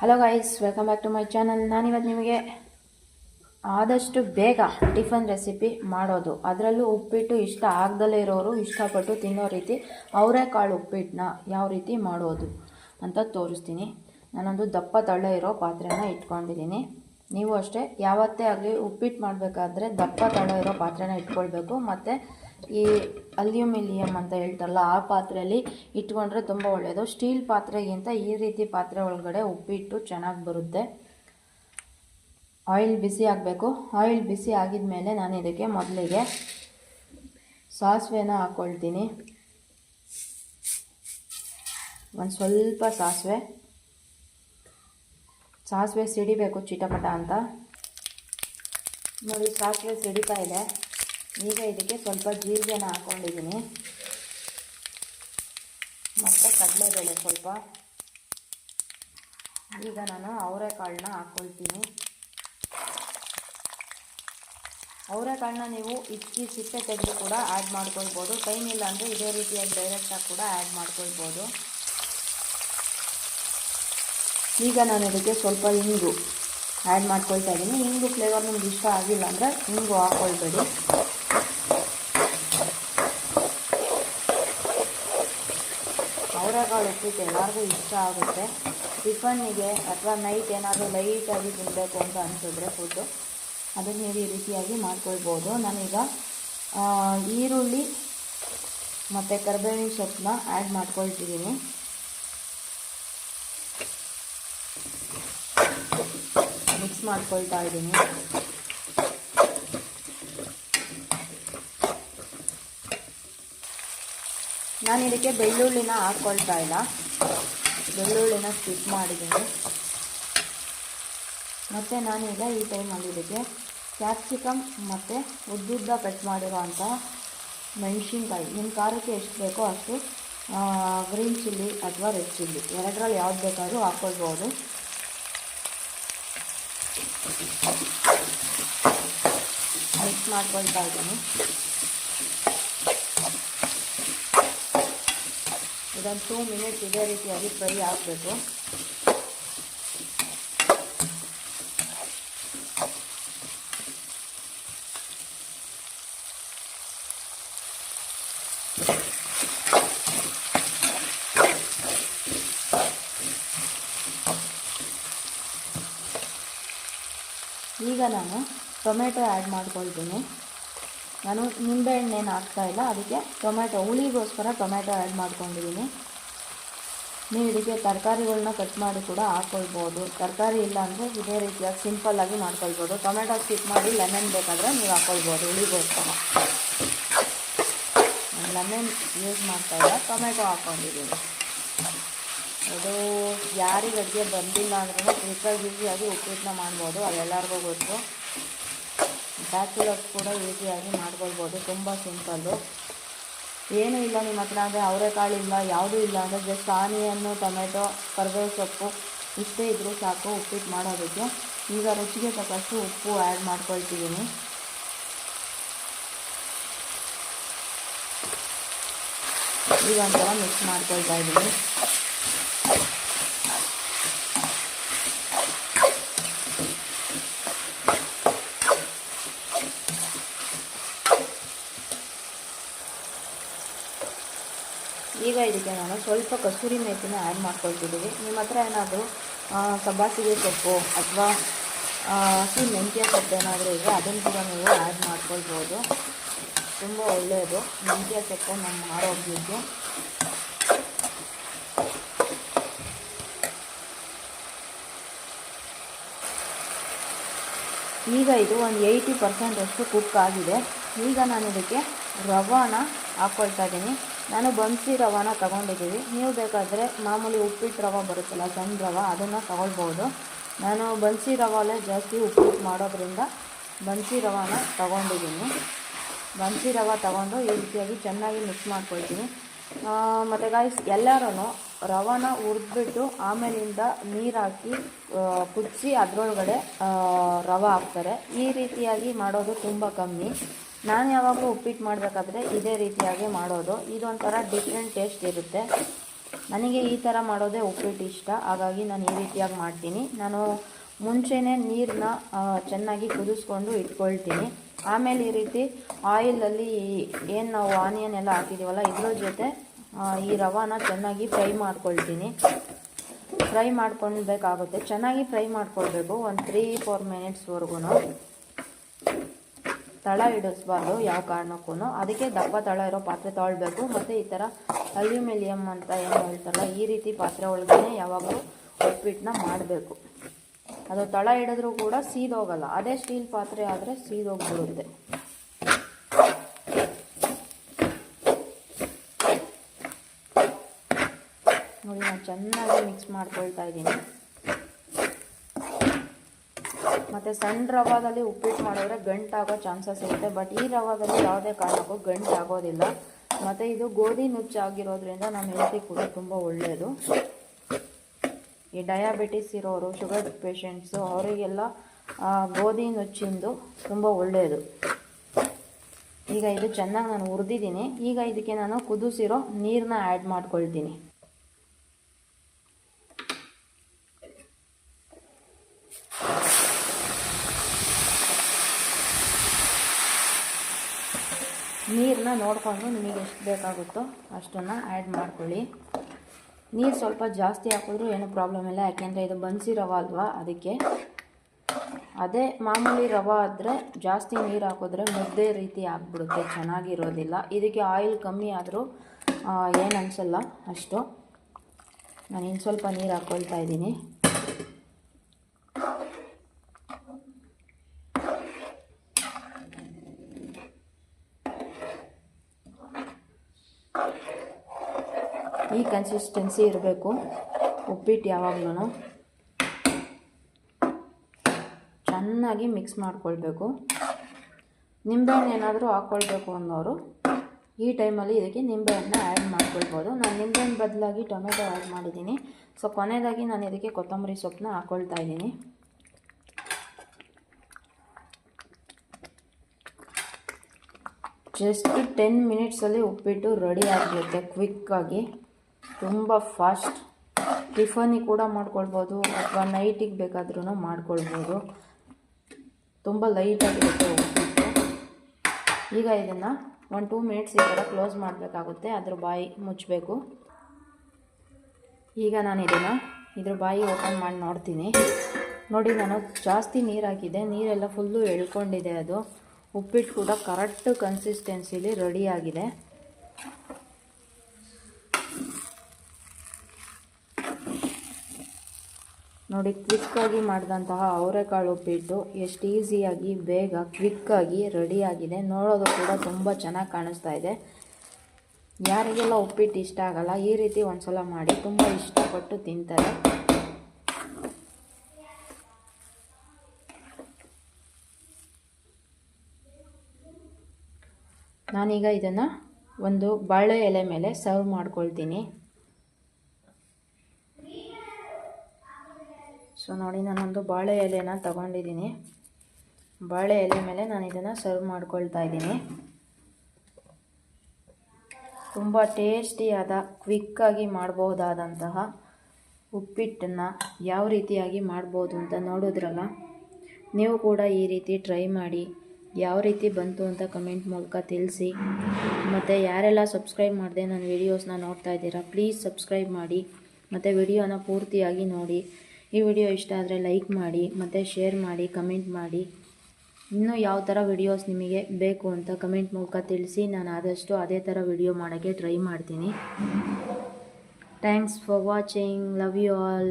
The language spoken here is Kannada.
Hello guys welcome back to my channel ನಾನಿವತ್ತು ನಿಮಗೆ ಆದಷ್ಟು ಬೇಗ ಟಿಫನ್ ರೆಸಿಪಿ ಮಾಡೋದು. ಅದರಲ್ಲೂ ಉಪ್ಪಿಟ್ಟು ಇಷ್ಟ ಆಗದಲ್ಲೇ ಇರೋರು ಇಷ್ಟಪಟ್ಟು ತಿನ್ನೋ ರೀತಿ ಅವರೆಕಾಳು ಉಪ್ಪಿಟ್ಟನ್ನ ಯಾವ ರೀತಿ ಮಾಡೋದು ಅಂತ ತೋರಿಸ್ತೀನಿ. ನಾನೊಂದು ದಪ್ಪ ತಳ್ಳ ಇರೋ ಪಾತ್ರೆನ ಇಟ್ಕೊಂಡಿದ್ದೀನಿ. ನೀವು ಅಷ್ಟೇ ಯಾವತ್ತೇ ಆಗಲಿ ಉಪ್ಪಿಟ್ಟು ಮಾಡಬೇಕಾದ್ರೆ ದಪ್ಪ ತಳ್ಳ ಇರೋ ಪಾತ್ರೆನ ಇಟ್ಕೊಳ್ಬೇಕು. ಮತ್ತು ಈ ಅಲ್ಯೂಮಿನಿಯಂ ಅಂತ ಹೇಳ್ತಾರಲ್ಲ, ಆ ಪಾತ್ರೆಯಲ್ಲಿ ಇಟ್ಕೊಂಡ್ರೆ ತುಂಬ ಒಳ್ಳೆಯದು ಸ್ಟೀಲ್ ಪಾತ್ರೆಗಿಂತ ಈ ರೀತಿ ಪಾತ್ರೆ ಒಳಗಡೆ ಉಪ್ಪಿಟ್ಟು ಚೆನ್ನಾಗಿ ಬರುತ್ತೆ. ಆಯಿಲ್ ಬಿಸಿ ಆಗಬೇಕು. ಆಯಿಲ್ ಬಿಸಿ ಆಗಿದ ಮೇಲೆ ನಾನು ಇದಕ್ಕೆ ಮೊದಲಿಗೆ ಸಾಸಿವೆನ ಹಾಕ್ಕೊಳ್ತೀನಿ ಒಂದು ಸ್ವಲ್ಪ ಸಾಸಿವೆ. ಸಾಸಿವೆ ಸಿಡಿಬೇಕು ಚಿಟಪಟ ಅಂತ. ನೋಡಿ, ಸಾಸಿವೆ ಸಿಡಿತಾ ಇದೆ. ಈಗ ಇದಕ್ಕೆ ಸ್ವಲ್ಪ ಜೀರಿಗೆನ ಹಾಕ್ಕೊಂಡಿದ್ದೀನಿ ಮತ್ತು ಕಡಲೆಬೇಳೆ ಸ್ವಲ್ಪ. ಈಗ ನಾನು ಅವರೆಕಾಳನ್ನ ಹಾಕ್ಕೊಳ್ತೀನಿ ಅವರೆಕಾಳನ್ನ ನೀವು ಇಕ್ಕಿ ಸಿಪ್ಪೆ ತೆಗೆದು ಕೂಡ ಆ್ಯಡ್ ಮಾಡ್ಕೊಳ್ಬೋದು. ಟೈಮ್ ಇಲ್ಲ ಅಂದರೆ ಇದೇ ರೀತಿಯಾಗಿ ಡೈರೆಕ್ಟಾಗಿ ಕೂಡ ಆ್ಯಡ್ ಮಾಡ್ಕೊಳ್ಬೋದು. ಈಗ ನಾನು ಇದಕ್ಕೆ ಸ್ವಲ್ಪ ಇಂಗು ಆ್ಯಡ್ ಮಾಡ್ಕೊಳ್ತಾ ಇದ್ದೀನಿ ಇಂಗು ಫ್ಲೇವರ್ ನಿಮ್ಗೆ ಇಷ್ಟ ಆಗಿಲ್ಲ ಅಂದರೆ ಇಂಗು ಹಾಕ್ಕೊಳ್ಬೇಡಿ ಅವರೆಕಾಳು ಉಪ್ಪಿಟ್ಟು ಎಲ್ಲರಿಗೂ ಇಷ್ಟ ಆಗುತ್ತೆ. ಟಿಫನ್ನಿಗೆ ಅಥವಾ ನೈಟ್ ಏನಾದರೂ ಲೈಟಾಗಿ ತಿನ್ನಬೇಕು ಅಂತ ಅನಿಸಿದ್ರೆ ಫುಡ್ಡು ಅದನ್ನು ನೀವು ಈ ರೀತಿಯಾಗಿ ಮಾಡ್ಕೊಳ್ಬೋದು. ನಾನೀಗ ಈರುಳ್ಳಿ ಮತ್ತು ಕರ್ಬೇವಿನ ಸೊಪ್ಪನ್ನ ಆ್ಯಡ್ ಮಾಡ್ಕೊಳ್ತಿದ್ದೀನಿ. ಮಿಕ್ಸ್ ಮಾಡ್ಕೊಳ್ತಾ ಇದ್ದೀನಿ. ನಾನು ಇದಕ್ಕೆ ಬೆಳ್ಳುಳ್ಳಿನ ಹಾಕ್ಕೊಳ್ತಾ ಇಲ್ಲ. ಬೆಳ್ಳುಳ್ಳಿನ ಸ್ಕಿಪ್ ಮಾಡಿದ್ದೀನಿ. ಮತ್ತು ನಾನೀಗ ಈ ಟೈಮಲ್ಲಿ ಇದಕ್ಕೆ ಕ್ಯಾಪ್ಸಿಕಮ್ ಮತ್ತು ಉದ್ದುದ್ದ ಕಟ್ ಮಾಡಿರೋವಂಥ ಮೆಣಸಿನ್ಕಾಯಿ. ನಿಮ್ಮ ಖಾರಕ್ಕೆ ಎಷ್ಟು ಬೇಕೋ ಅಷ್ಟು ಗ್ರೀನ್ ಚಿಲ್ಲಿ ಅಥವಾ ರೆಡ್ ಚಿಲ್ಲಿ ಎರಡರಲ್ಲಿ ಯಾವ್ದು ಬೇಕಾದರೂ ಹಾಕ್ಕೊಳ್ಬೋದು ಮಿಕ್ಸ್ ಮಾಡ್ಕೊಳ್ತಾ ಇದ್ದೀನಿ. ಇದೊಂದು ಟೂ ಮಿನಿಟ್ಸ್ ಇದೇ ರೀತಿಯಾಗಿ ಫ್ರೈ ಆಗಬೇಕು ಈಗ ನಾನು ಟೊಮೆಟೊ ಆ್ಯಡ್ ಮಾಡ್ಕೊಳ್ತೀನಿ. ನಾನು ನಿಂಬೆಹಣ್ಣೇನು ಹಾಕ್ತಾ ಇಲ್ಲ. ಅದಕ್ಕೆ ಟೊಮೆಟೊ ಹುಳಿಗೋಸ್ಕರ ಟೊಮೆಟೊ ಆ್ಯಡ್ ಮಾಡ್ಕೊಂಡಿದ್ದೀನಿ. ನೀವು ಇದಕ್ಕೆ ತರಕಾರಿಗಳನ್ನ ಕಟ್ ಮಾಡಿ ಕೂಡ ಹಾಕ್ಕೊಳ್ಬೋದು ತರಕಾರಿ ಇಲ್ಲ ಅಂದರೆ ಇದೇ ರೀತಿಯಾಗಿ ಸಿಂಪಲ್ಲಾಗಿ ಮಾಡ್ಕೊಳ್ಬೋದು. ಟೊಮೆಟೊ ಸ್ಕಿಪ್ ಮಾಡಿ ಲೆಮನ್ ಬೇಕಾದರೆ ನೀವು ಹಾಕ್ಕೊಳ್ಬೋದು ಹುಳಿಗೋಸ್ಕರ. ಲೆಮನ್ ಯೂಸ್ ಮಾಡ್ತಾ ಇಲ್ಲ ಟೊಮೆಟೊ ಹಾಕ್ಕೊಂಡಿದ್ದೀನಿ ಅದು ಯಾರಿಗೆ ಅಡುಗೆ ಬಂದಿಲ್ಲ ಅಂದ್ರೂ ಬೇಕಾಗಿ ಈಸಿಯಾಗಿ ಉಪ್ಪಿಟ್ಟನ್ನ ಮಾಡ್ಬೋದು ಅದೆಲ್ಲರಿಗೂ ಗೊತ್ತು. ಬ್ಯಾಚುಲರ್ಸ್ ಕೂಡ ಈಸಿಯಾಗಿ ಮಾಡ್ಕೊಳ್ಬೋದು. ತುಂಬ ಸಿಂಪಲ್ಲು ಏನೂ ಇಲ್ಲ ನಿಮ್ಮ ಹತ್ರ ಅಂದರೆ ಅವರೆಕಾಳು ಇಲ್ಲ, ಯಾವುದೂ ಇಲ್ಲ ಅಂದರೆ ಜಸ್ಟ್ ಆನಿಯನ್ನು, ಟೊಮೆಟೊ ಕರ್ಬೇವು ಸೊಪ್ಪು ಇಷ್ಟೇ ಇದ್ದರೂ ಸಾಕು, ಉಪ್ಪಿಟ್ಟು ಮಾಡೋದಕ್ಕೆ. ಈಗ ರುಚಿಗೆ ತಕ್ಕಷ್ಟು ಉಪ್ಪು ಆ್ಯಡ್ ಮಾಡ್ಕೊಳ್ತಿದ್ದೀನಿ. ಈಗ ಒಂಥರ ಮಿಕ್ಸ್ ಮಾಡ್ಕೊಳ್ತಾ ಇದ್ದೀನಿ ಈಗ ಇದಕ್ಕೆ ನಾನು. ಸ್ವಲ್ಪ ಕಸೂರಿ ಮೇಥಿನ ಆ್ಯಡ್ ಮಾಡ್ಕೊಳ್ತಿದ್ದೀವಿ ನಿಮ್ಮ ಹತ್ರ ಏನಾದರೂ ಸಬ್ಬಾಸಿಗೆ ಸೊಪ್ಪು ಅಥವಾ ಹಸಿ ಮೆಂತ್ಯ ಸೊಪ್ಪು ಏನಾದರೂ ಇದೆ ಅದನ್ನು ಕೂಡ ನೀವು ಆ್ಯಡ್ ಮಾಡ್ಕೊಳ್ಬೋದು. ತುಂಬ ಒಳ್ಳೆಯದು. ಮೆಂತ್ಯ ಸೊಪ್ಪು ನಮ್ಮ ಆರೋಗ್ಯಕ್ಕೆ ಈಗ ಇದು ಒಂದು ಏಯ್ಟಿ ಪರ್ಸೆಂಟಷ್ಟು ಕುಕ್ ಆಗಿದೆ. ಈಗ ನಾನು ಇದಕ್ಕೆ ರವಾನ ಹಾಕ್ಕೊಳ್ತಾ ಇದ್ದೀನಿ. ನಾನು ಬನ್ಸಿ ರವಾನ ತೊಗೊಂಡಿದ್ದೀವಿ. ನೀವು ಬೇಕಾದರೆ ಮಾಮೂಲಿ ಉಪ್ಪಿಟ್ಟು ರವೆ ಬರುತ್ತಲ್ಲ ಸಣ್ಣ ರವ, ಅದನ್ನು ತಗೊಳ್ಬೋದು ನಾನು ಬನ್ಸಿ ರವಾಲೇ ಜಾಸ್ತಿ ಉಪ್ಪಿಟ್ಟು ಮಾಡೋದ್ರಿಂದ ಬನ್ಸಿ ರವಾನ ತಗೊಂಡಿದ್ದೀನಿ. ಬನ್ಸಿ ರವ ತಗೊಂಡು ಈ ರೀತಿಯಾಗಿ ಚೆನ್ನಾಗಿ ಮಿಕ್ಸ್ ಮಾಡ್ಕೊಳ್ತೀನಿ. ಮತ್ತು ಗಾಯ್ಸ್ ಎಲ್ಲರೂ ರವಾನ ಹುರಿದ್ಬಿಟ್ಟು ಆಮೇಲಿಂದ ನೀರು ಹಾಕಿ ಕುದಿಸಿ ಅದರೊಳಗಡೆ ರವೆ ಹಾಕ್ತಾರೆ. ಈ ರೀತಿಯಾಗಿ ಮಾಡೋದು ತುಂಬ ಕಮ್ಮಿ. ನಾನು ಯಾವಾಗಲೂ ಉಪ್ಪಿಟ್ಟು ಮಾಡಬೇಕಾದ್ರೆ ಇದೇ ರೀತಿಯಾಗಿ ಮಾಡೋದು. ಇದೊಂಥರ ಡಿಫ್ರೆಂಟ್ ಟೇಸ್ಟ್ ಇರುತ್ತೆ. ನನಗೆ ಈ ಥರ ಮಾಡೋದೇ ಉಪ್ಪಿಟ್ಟು ಇಷ್ಟ. ಹಾಗಾಗಿ ನಾನು ಈ ರೀತಿಯಾಗಿ ಮಾಡ್ತೀನಿ. ನಾನು ಮುಂಚೆನೇ ನೀರನ್ನ ಚೆನ್ನಾಗಿ ಕುದಿಸ್ಕೊಂಡು ಇಟ್ಕೊಳ್ತೀನಿ. ಆಮೇಲೆ ಈ ರೀತಿ ಆಯಿಲಲ್ಲಿ ಏನು ನಾವು ಆನಿಯನ್ ಎಲ್ಲ ಹಾಕಿದ್ದೀವಲ್ಲ ಇದ್ರ ಜೊತೆ ಈ ರವಾನ ಚೆನ್ನಾಗಿ ಫ್ರೈ ಮಾಡ್ಕೊಳ್ತೀನಿ. ಫ್ರೈ ಮಾಡ್ಕೊಳ್ಬೇಕಾಗುತ್ತೆ. ಚೆನ್ನಾಗಿ ಫ್ರೈ ಮಾಡ್ಕೊಳ್ಬೇಕು. ಒಂದು ತ್ರೀ ಫೋರ್ ಮಿನಿಟ್ಸ್ವರೆಗೂ ತಳ ಇಡಿಸ್ಬಾರ್ದು ಯಾವ ಕಾರಣಕ್ಕೂ ಅದಕ್ಕೆ ದಪ್ಪ ತಳ ಇರೋ ಪಾತ್ರೆ ತೊಗೊಳ್ಬೇಕು. ಮತ್ತು ಈ ಥರ ಅಲ್ಯೂಮಿನಿಯಂ ಅಂತ ಏನು ಹೇಳ್ತಾರಲ್ಲ, ಈ ರೀತಿ ಪಾತ್ರೆ ಒಳಗಡೆ ಯಾವಾಗಲೂ ಉಪ್ಪಿಟ್ಟನ್ನ ಮಾಡಬೇಕು. ಅದು ತಳ ಹಿಡಿದ್ರೂ ಕೂಡ ಸೀದೋಗಲ್ಲ. ಅದೇ ಸ್ಟೀಲ್ ಪಾತ್ರೆ ಆದರೆ ಸೀದೋಗ್ಬಿಡುತ್ತೆ. ನೋಡಿ, ನಾನು ಚೆನ್ನಾಗಿ ಮಿಕ್ಸ್ ಮಾಡ್ಕೊಳ್ತಾ ಇದ್ದೀನಿ. ಮತ್ತು ಸಣ್ಣ ರವಾದಲ್ಲಿ ಉಪ್ಪಿಟ್ಟು ಮಾಡಿದ್ರೆ ಗಂಟಾಗೋ ಚಾನ್ಸಸ್ ಇರುತ್ತೆ. ಬಟ್ ಈ ರವಾದಲ್ಲಿ ಯಾವುದೇ ಕಾರಣಕ್ಕೂ ಗಂಟಾಗೋದಿಲ್ಲ. ಮತ್ತು ಇದು ಗೋಧಿ ನುಚ್ಚಾಗಿರೋದ್ರಿಂದ ನಮ್ಮ ಹೆಲ್ತಿಗೆ ಕೂಡ ತುಂಬ ಒಳ್ಳೆಯದು ಈ ಡಯಾಬಿಟಿಸ್ ಇರೋರು ಶುಗರ್ ಪೇಷಂಟ್ಸು ಅವರಿಗೆಲ್ಲ ಗೋಧಿ ನುಚ್ಚಿಂದು ತುಂಬ ಒಳ್ಳೆಯದು ಈಗ ಇದು ಚೆನ್ನಾಗಿ ನಾನು ಹುರಿದಿದ್ದೀನಿ. ಈಗ ಇದಕ್ಕೆ ನಾನು ಕುದಿಸಿರೋ ನೀರನ್ನ ಆ್ಯಡ್ ಮಾಡ್ಕೊಳ್ತೀನಿ. ನೀರನ್ನ ನೋಡಿಕೊಂಡು ನಿಮಗೆ ಎಷ್ಟು ಬೇಕಾಗುತ್ತೋ ಅಷ್ಟನ್ನು ಆ್ಯಡ್ ಮಾಡ್ಕೊಳ್ಳಿ. ನೀರು ಸ್ವಲ್ಪ ಜಾಸ್ತಿ ಹಾಕಿದ್ರೂ ಏನೂ ಪ್ರಾಬ್ಲಮ್ ಇಲ್ಲ, ಯಾಕೆಂದರೆ ಇದು ಬನ್ಸಿ ರವೆ ಅಲ್ವಾ ಅದಕ್ಕೆ. ಅದೇ ಮಾಮೂಲಿ ರವೆ ಆದರೆ ಜಾಸ್ತಿ ನೀರು ಹಾಕಿದ್ರೆ ಮುದ್ದೆ ರೀತಿ ಆಗಿಬಿಡುತ್ತೆ, ಚೆನ್ನಾಗಿರೋದಿಲ್ಲ. ಇದಕ್ಕೆ ಆಯಿಲ್ ಕಮ್ಮಿ ಆದರೂ ಏನು ಅನಿಸಲ್ಲ ಅಷ್ಟು. ನಾನು ಇನ್ನು ಸ್ವಲ್ಪ ನೀರು ಹಾಕ್ಕೊಳ್ತಾ ಇದ್ದೀನಿ ಈ ಕನ್ಸಿಸ್ಟೆನ್ಸಿ ಇರಬೇಕು. ಉಪ್ಪಿಟ್ಟು ಯಾವಾಗಲೂ ಚೆನ್ನಾಗಿ ಮಿಕ್ಸ್ ಮಾಡ್ಕೊಳ್ಬೇಕು. ನಿಂಬೆಹಣ್ಣು ಏನಾದರೂ ಹಾಕ್ಕೊಳ್ಬೇಕು ಅನ್ನೋರು, ಈ ಟೈಮಲ್ಲಿ ಇದಕ್ಕೆ ನಿಂಬೆಹಣ್ಣು ಆ್ಯಡ್ ಮಾಡ್ಕೊಳ್ಬೋದು. ನಾನು ನಿಂಬೆಹಣ್ಣು ಬದಲಾಗಿ ಟೊಮೆಟೊ ಆ್ಯಡ್ ಮಾಡಿದ್ದೀನಿ. ಸೊ ಕೊನೆಯದಾಗಿ ನಾನು ಇದಕ್ಕೆ ಕೊತ್ತಂಬರಿ ಸೊಪ್ಪನ್ನ ಹಾಕ್ಕೊಳ್ತಾ ಇದ್ದೀನಿ. ಜಸ್ಟ್ ಟೆನ್ ಮಿನಿಟ್ಸಲ್ಲಿ ಉಪ್ಪಿಟ್ಟು ರೆಡಿ ಆಗಿರುತ್ತೆ ಕ್ವಿಕ್ಕಾಗಿ ತುಂಬ ಫಾಸ್ಟ್ ಟಿಫನಿಗೆ ಕೂಡ ಮಾಡ್ಕೊಳ್ಬೋದು, ಅಥವಾ ನೈಟಿಗೆ ಬೇಕಾದ್ರೂ ಮಾಡ್ಕೊಳ್ಬೋದು. ತುಂಬ ಲೈಟಾಗಿರುತ್ತೆ ಉಪ್ಪಿಟ್ಟು ಈಗ ಇದನ್ನು ಒಂದು ಟೂ ಮಿನಿಟ್ಸ್ ಈ ಥರ ಕ್ಲೋಸ್ ಮಾಡಬೇಕಾಗುತ್ತೆ, ಅದ್ರ ಬಾಯಿ ಮುಚ್ಚಬೇಕು ಈಗ ನಾನು ಇದನ್ನು ಇದ್ರ ಬಾಯಿ ಓಪನ್ ಮಾಡಿ ನೋಡ್ತೀನಿ. ನೋಡಿ, ನಾನು ಜಾಸ್ತಿ ನೀರು ನೀರೆಲ್ಲ ಫುಲ್ಲು ಎಳ್ಕೊಂಡಿದೆ ಅದು. ಉಪ್ಪಿಟ್ಟು ಕೂಡ ಕರೆಕ್ಟ್ ಕನ್ಸಿಸ್ಟೆನ್ಸಿಲಿ ರೆಡಿ ಆಗಿದೆ ನೋಡಿ ಕ್ವಿಕ್ಕಾಗಿ ಮಾಡಿದಂತಹ ಅವರೆಕಾಳು ಉಪ್ಪಿಟ್ಟು ಎಷ್ಟು ಈಸಿಯಾಗಿ ಬೇಗ ಕ್ವಿಕ್ಕಾಗಿ ರೆಡಿಯಾಗಿದೆ ನೋಡೋದು ಕೂಡ ತುಂಬ ಚೆನ್ನಾಗಿ ಕಾಣಿಸ್ತಾ ಇದೆ. ಯಾರಿಗೆಲ್ಲ ಉಪ್ಪಿಟ್ಟು ಇಷ್ಟ ಆಗಲ್ಲ, ಈ ರೀತಿ ಒಂದ್ಸಲ ಮಾಡಿ. ತುಂಬ ಇಷ್ಟಪಟ್ಟು ತಿಂತಾರೆ. ನಾನೀಗ ಇದನ್ನು ಒಂದು ಬಾಳೆ ಎಲೆ ಮೇಲೆ ಸರ್ವ್ ಮಾಡ್ಕೊಳ್ತೀನಿ. ಸೊ ನೋಡಿ, ನಾನೊಂದು ಬಾಳೆ ಎಲೆನ ತಗೊಂಡಿದ್ದೀನಿ. ಬಾಳೆ ಎಲೆ ಮೇಲೆ ನಾನು ಇದನ್ನು ಸರ್ವ್ ಮಾಡ್ಕೊಳ್ತಾ ಇದ್ದೀನಿ. ತುಂಬ ಟೇಸ್ಟಿಯಾದ ಕ್ವಿಕ್ಕಾಗಿ ಮಾಡಬಹುದಾದಂತಹ ಉಪ್ಪಿಟ್ಟನ್ನು ಯಾವ ರೀತಿಯಾಗಿ ಮಾಡ್ಬೋದು ಅಂತ ನೋಡಿದ್ರಲ್ಲ, ನೀವು ಕೂಡ ಈ ರೀತಿ ಟ್ರೈ ಮಾಡಿ, ಯಾವ ರೀತಿ ಬಂತು ಅಂತ ಕಮೆಂಟ್ ಮೂಲಕ ತಿಳಿಸಿ. ಮತ್ತು ಯಾರೆಲ್ಲ ಸಬ್ಸ್ಕ್ರೈಬ್ ಮಾಡಿದೆ ನನ್ನ ವೀಡಿಯೋಸ್ನ ನೋಡ್ತಾ ಇದ್ದೀರಾ ಪ್ಲೀಸ್ ಸಬ್ಸ್ಕ್ರೈಬ್ ಮಾಡಿ. ಮತ್ತು ವಿಡಿಯೋನ ಪೂರ್ತಿಯಾಗಿ ನೋಡಿ. ಈ ವಿಡಿಯೋ ಇಷ್ಟ ಆದರೆ ಲೈಕ್ ಮಾಡಿ, ಮತ್ತು ಶೇರ್ ಮಾಡಿ, ಕಮೆಂಟ್ ಮಾಡಿ. ಇನ್ನೂ ಯಾವ ಥರ ವಿಡಿಯೋಸ್ ನಿಮಗೆ ಬೇಕು ಅಂತ ಕಮೆಂಟ್ ಮೂಲಕ ತಿಳಿಸಿ. ನಾನು ಆದಷ್ಟು ಅದೇ ಥರ ವಿಡಿಯೋ ಮಾಡೋಕ್ಕೆ ಟ್ರೈ ಮಾಡ್ತೀನಿ. Thanks for watching love you all